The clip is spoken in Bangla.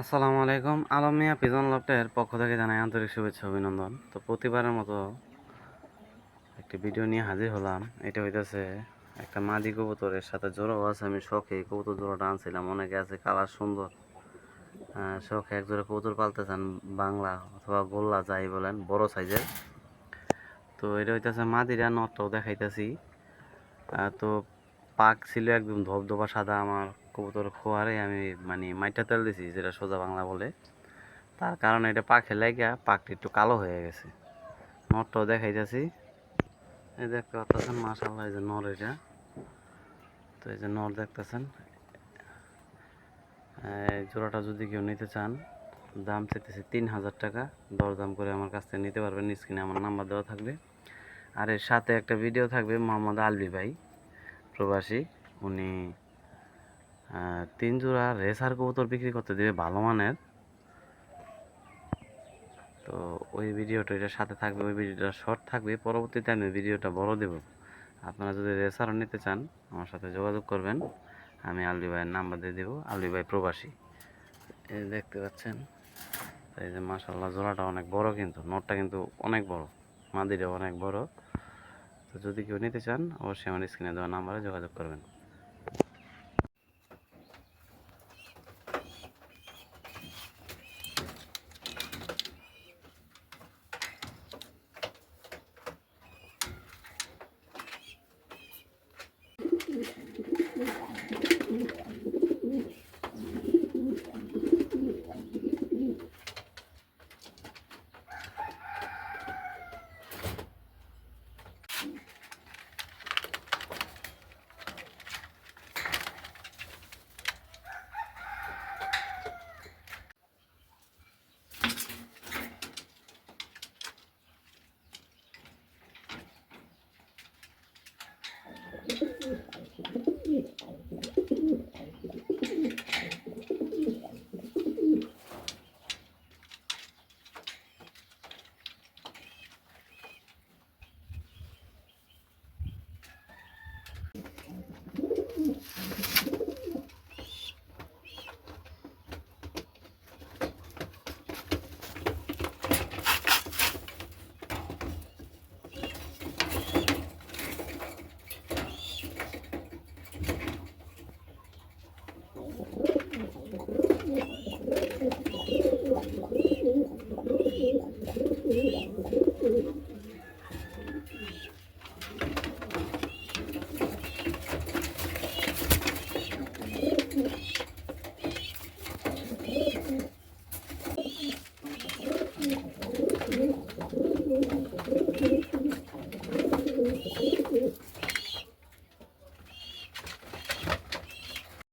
আসসালামু আলাইকুম। আলমিয়া পিজন লফটের পক্ষ থেকে জানাই আন্তরিক শুভেচ্ছা অভিনন্দন। তো প্রতিবারের মতো একটি ভিডিও নিয়ে হাজির হলাম। এটা হইতেছে একটা মাদি কবুতরের সাথে জোড়াও আছে। আমি শখে কবুতর জোড়াটা আনছিলাম। অনেকে আছে কালার সুন্দর। শখে এক জোড়া কবুতর পালতে চান বাংলা অথবা গোল্লা, যাই বলেন, বড় সাইজের। তো এটা হইতেছে মাদিরা নটটাও দেখাইতেছি। তো পাক ছিল একদম ধবধবা সাদা আমার কবুতর খোয়ারে, আমি মানে মাইটা তেল দিছি, যেটা সোজা বাংলা বলে। তার কারণে এটা পাখে লাগিয়া পাকটি একটু কালো হয়ে গেছে। নরটাও দেখাইতেছি। এই দেখতে পাচ্ছেন মাশাল্লাহ এই যে নর এটা। তো এই যে নর দেখতেছেন। জোড়াটা যদি কেউ নিতে চান, দাম চাইতেছে তিন হাজার টাকা। দরদাম করে আমার কাছ থেকে নিতে পারবেন। স্ক্রিনে আমার নাম্বার দেওয়া থাকবে। আর এর সাথে একটা ভিডিও থাকবে, মোহাম্মদ আলবি ভাই। প্রবাসী, উনি তিন জোড়া রেসার কবুতর বিক্রি করতে দেবে ভালো মানের। তো ওই ভিডিওটা এটার সাথে থাকবে, ওই ভিডিওটা শর্ট থাকবে, পরবর্তীতে আমি ভিডিওটা বড় দেব। আপনারা যদি রেসারও নিতে চান, আমার সাথে যোগাযোগ করবেন, আমি আলবি ভাইয়ের নাম্বার দিয়ে দেবো আলবি ভাই প্রবাসী। এই দেখতে পাচ্ছেন, এই যে মাসাল্লাহ জোড়াটা অনেক বড় কিন্তু, নোটটা কিন্তু অনেক বড়, মাদিটা অনেক বড়। তো যদি কেউ নিতে চান অবশ্যই আমার স্ক্রিনে দেওয়া নাম্বারে যোগাযোগ করবেন।